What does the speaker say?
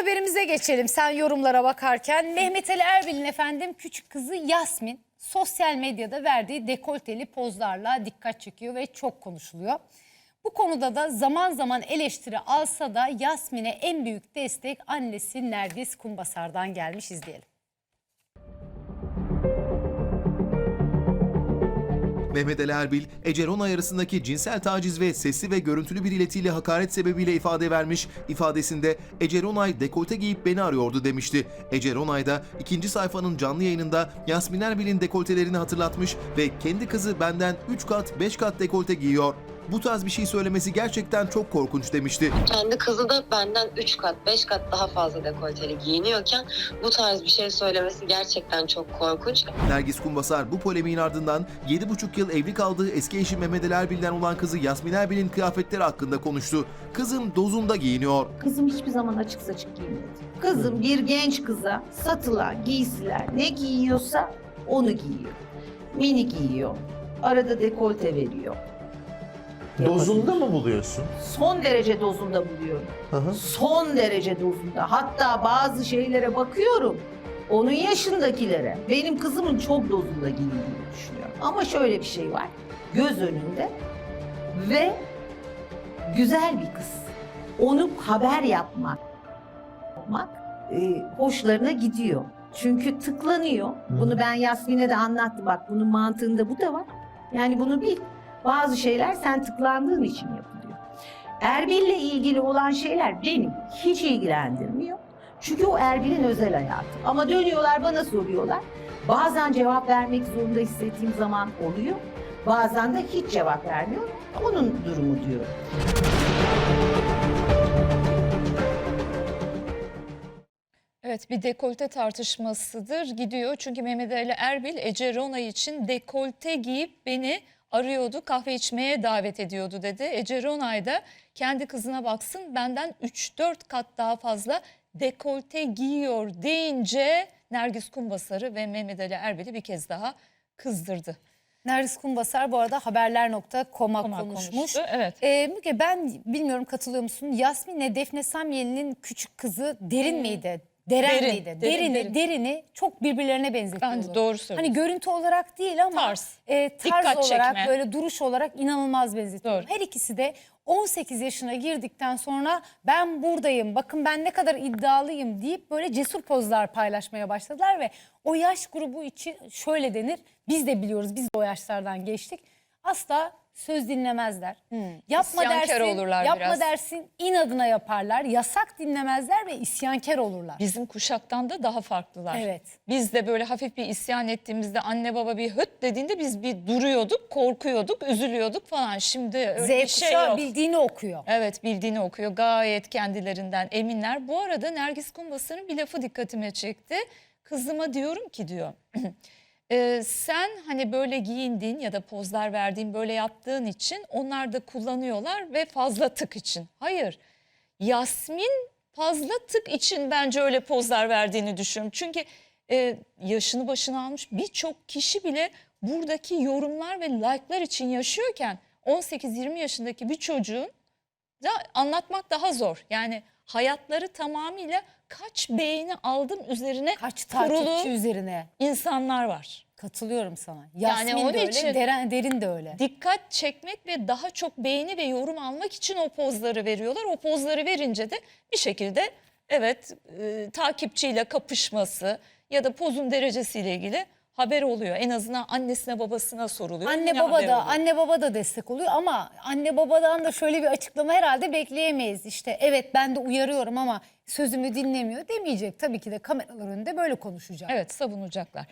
haberimize geçelim. Sen yorumlara bakarken Mehmet Ali Erbil'in efendim küçük kızı Yasmin sosyal medyada verdiği dekolteli pozlarla dikkat çekiyor ve çok konuşuluyor. Bu konuda da zaman zaman eleştiri alsa da Yasmin'e en büyük destek annesi Nergis Kumbasar'dan gelmiş izleyelim. Mehmet Ali Erbil, Ece Ronay arasındaki cinsel taciz ve sesli ve görüntülü bir iletiyle hakaret sebebiyle ifade vermiş. İfadesinde Ece Ronay dekolte giyip beni arıyordu demişti. Ece Ronay da ikinci sayfanın canlı yayınında Yasmin Erbil'in dekoltelerini hatırlatmış ve kendi kızı benden 3 kat 5 kat dekolte giyiyor. Bu tarz bir şey söylemesi gerçekten çok korkunç demişti. Kendi kızı da benden 3 kat 5 kat daha fazla dekolteli giyiniyorken bu tarz bir şey söylemesi gerçekten çok korkunç. Nergis Kumbasar bu polemiğin ardından 7,5 yıl evli kaldığı eski eşi Mehmet Ali Erbil'den olan kızı Yasmin Erbil'in kıyafetleri hakkında konuştu. Kızım dozunda giyiniyor. Kızım hiçbir zaman açık saçık giymedi. Kızım bir genç kıza satılan giysiler ne giyiyorsa onu giyiyor. Mini giyiyor. Arada dekolte veriyor. Dozunda mı buluyorsun? Son derece dozunda buluyorum. Hı hı. Son derece dozunda. Hatta bazı şeylere bakıyorum. Onun yaşındakilere. Benim kızımın çok dozunda giyindiğini düşünüyorum. Ama şöyle bir şey var. Göz önünde ve güzel bir kız. Onu haber yapmak, yapmak e, hoşlarına gidiyor. Çünkü tıklanıyor. Bunu ben Yasmin'e de anlattım. Bak bunun mantığında bu da var. Yani bunu bil. Bazı şeyler sen tıklandığın için yapılıyor. Erbil'le ilgili olan şeyler beni hiç ilgilendirmiyor. Çünkü o Erbil'in özel hayatı. Ama dönüyorlar bana soruyorlar. Bazen cevap vermek zorunda hissettiğim zaman oluyor. Bazen de hiç cevap vermiyor. Onun durumu diyor. Evet bir dekolte tartışmasıdır gidiyor. Çünkü Mehmet Ali Erbil Ece Ronay için dekolte giyip beni arıyordu kahve içmeye davet ediyordu dedi. Ece Ronay da kendi kızına baksın benden 3-4 kat daha fazla dekolte giyiyor deyince Nergis Kumbasar'ı ve Mehmet Ali Erbil'i bir kez daha kızdırdı. Nergis Kumbasar bu arada haberler.com'a konuşmuş. konuştu, evet. Ee, Müge ben bilmiyorum katılıyor musun? Yasmin'le Defne Samyeli'nin küçük kızı Derin miydi? Deren Derin, derin, Derini, derin. derini çok birbirlerine benzetiyorlar. Bence doğru söylüyorsun. Hani görüntü olarak değil ama Tarz. e, tarz Dikkat olarak çekme. böyle duruş olarak inanılmaz benzetiyorlar. Her ikisi de 18 yaşına girdikten sonra ben buradayım bakın ben ne kadar iddialıyım deyip böyle cesur pozlar paylaşmaya başladılar ve o yaş grubu için şöyle denir biz de biliyoruz biz de o yaşlardan geçtik asla söz dinlemezler. Yapma İsyankar dersin, olurlar yapma biraz. dersin inadına yaparlar. Yasak dinlemezler ve isyankar olurlar. Bizim kuşaktan da daha farklılar. Evet. Biz de böyle hafif bir isyan ettiğimizde anne baba bir höt dediğinde biz bir duruyorduk, korkuyorduk, üzülüyorduk falan. Şimdi öyle bir Z şey kuşağı yok. bildiğini okuyor. Evet bildiğini okuyor. Gayet kendilerinden eminler. Bu arada Nergis Kumbasar'ın bir lafı dikkatime çekti. Kızıma diyorum ki diyor. "e, sen hani böyle giyindiğin ya da pozlar verdiğin böyle yaptığın için onlar da kullanıyorlar ve fazla tık için. Hayır. Yasmin fazla tık için bence öyle pozlar verdiğini düşünüyorum. Çünkü e, yaşını başına almış birçok kişi bile buradaki yorumlar ve like'lar için yaşıyorken 18-20 yaşındaki bir çocuğun da anlatmak daha zor. Yani hayatları tamamıyla kaç beğeni aldım üzerine Kaç kurulu takipçi üzerine. insanlar var. Katılıyorum sana. Yani Yasmin onun de öyle, için- Deren, Derin de öyle. Dikkat çekmek ve daha çok beğeni ve yorum almak için o pozları veriyorlar. O pozları verince de bir şekilde evet e, takipçiyle kapışması ya da pozun derecesiyle ilgili haber oluyor. En azından annesine babasına soruluyor. Anne Yine baba haber da oluyor. anne baba da destek oluyor ama anne babadan da şöyle bir açıklama herhalde bekleyemeyiz. İşte evet ben de uyarıyorum ama sözümü dinlemiyor demeyecek. Tabii ki de kameralar önünde böyle konuşacak. Evet savunacaklar.